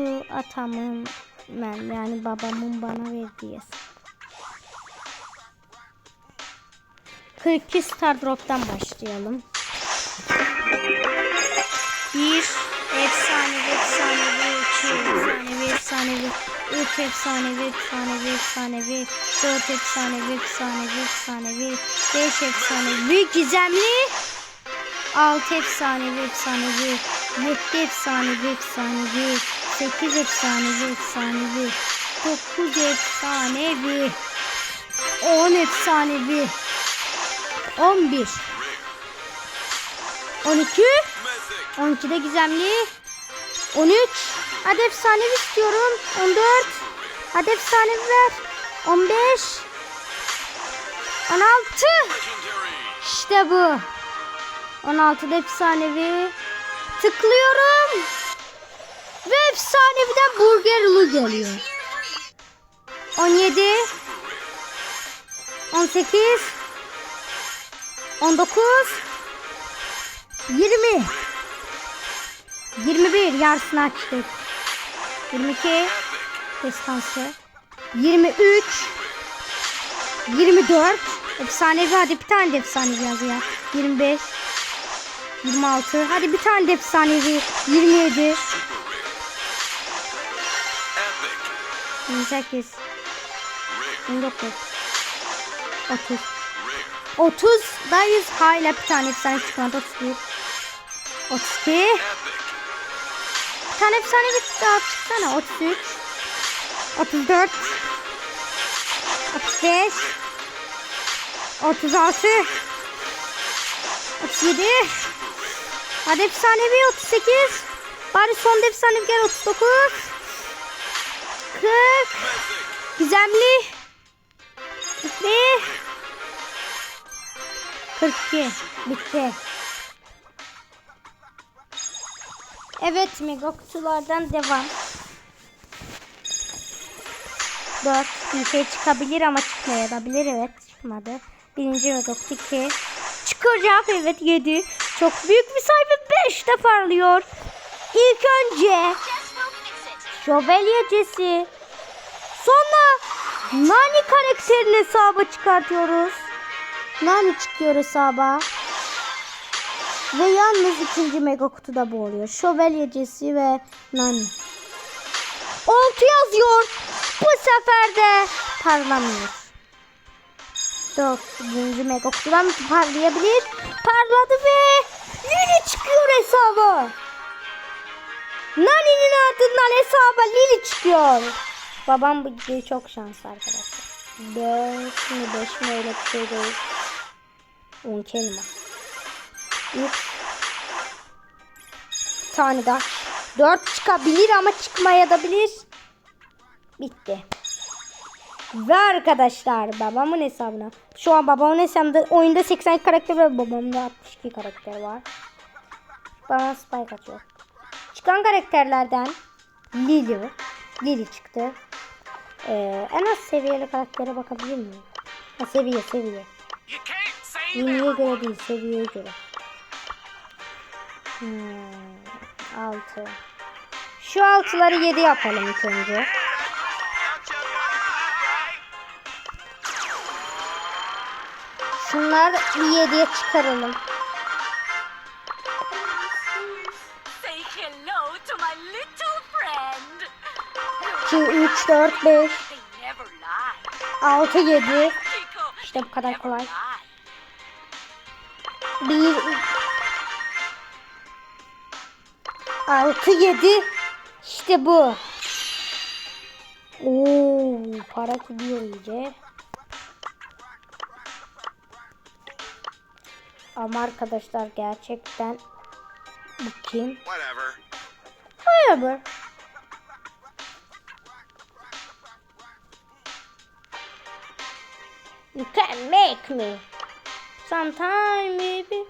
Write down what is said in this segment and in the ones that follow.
Bu atamın ben yani babamın bana verdiği hesap. 42 Star Drop'tan başlayalım. Bir efsanevi efsanevi iki efsanevi efsanevi üç efsanevi efsanevi efsanevi dört efsanevi efsanevi efsanevi beş efsanevi gizemli altı efsanevi efsanevi yedi efsanevi efsanevi sekiz efsanevi efsanevi dokuz efsanevi on efsanevi on bir on iki 12'de gizemli. 13. Hadi efsanevi istiyorum. 14. Hadi efsanevi ver. 15. 16. İşte bu. 16'da efsanevi. Tıklıyorum. Ve efsaneviden burgerlu geliyor. 17. 18. 19. 20. 21 yarısını açtık. 22 destansı. 23 24 efsanevi hadi bir tane de efsanevi yaz ya. 25 26 hadi bir tane de efsanevi 27 28 29 30 30 dayız hala bir tane efsane çıkmadı. 31 32 Bir tane efsane bir daha çıksana. 33 34 35 36 37 Hadi efsanevi 38 Bari son efsanevi gel 39 40 Gizemli. 41 42 Bitti. Evet mega kutulardan devam. 4 bir şey çıkabilir ama çıkmayabilir. Evet çıkmadı. Birinci mega kutu 2 çıkacak evet 7 çok büyük bir sayfa 5 de parlıyor İlk önce şövalyecesi sonra Nani karakterini hesaba çıkartıyoruz Nani çıkıyor hesaba ve yalnız ikinci mega kutuda bu oluyor. Şövalyecesi ve Nani. 6 yazıyor. Bu sefer de parlamıyor. 4. Birinci mega kutudan parlayabilir. Parladı ve Lili çıkıyor hesaba. Nani'nin ardından hesaba Lili çıkıyor. Babam bu videoyu çok şanslı arkadaşlar. 4 mi 5 mi öyle bir şey değil. 10 kelime. 3 tane daha. 4 çıkabilir ama çıkmaya da bilir. Bitti. Ve arkadaşlar babamın hesabına. Şu an babamın hesabında oyunda 80 karakter var. Babamda 62 karakter var. Bana spike atıyor. Çıkan karakterlerden Lily. Lily çıktı. Ee, en az seviyeli karaktere bakabilir miyim? Ha, seviye seviye. Lily'ye göre değil seviyeye göre. Hmm, 6. Şu altıları 7 yapalım ilk önce. Şunlar bir 7'ye çıkaralım. Say hello to my little friend. 2, 3, 4, 5, They never lie. 6, 7. Kiko, İşte bu kadar kolay. 1, 6, 7. İşte bu. Oo, para gidiyor iyice. Ama arkadaşlar gerçekten bu kim? Whatever. Whatever. You can make me. Sometime maybe.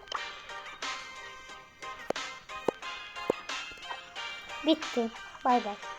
Bitti. Bay bay.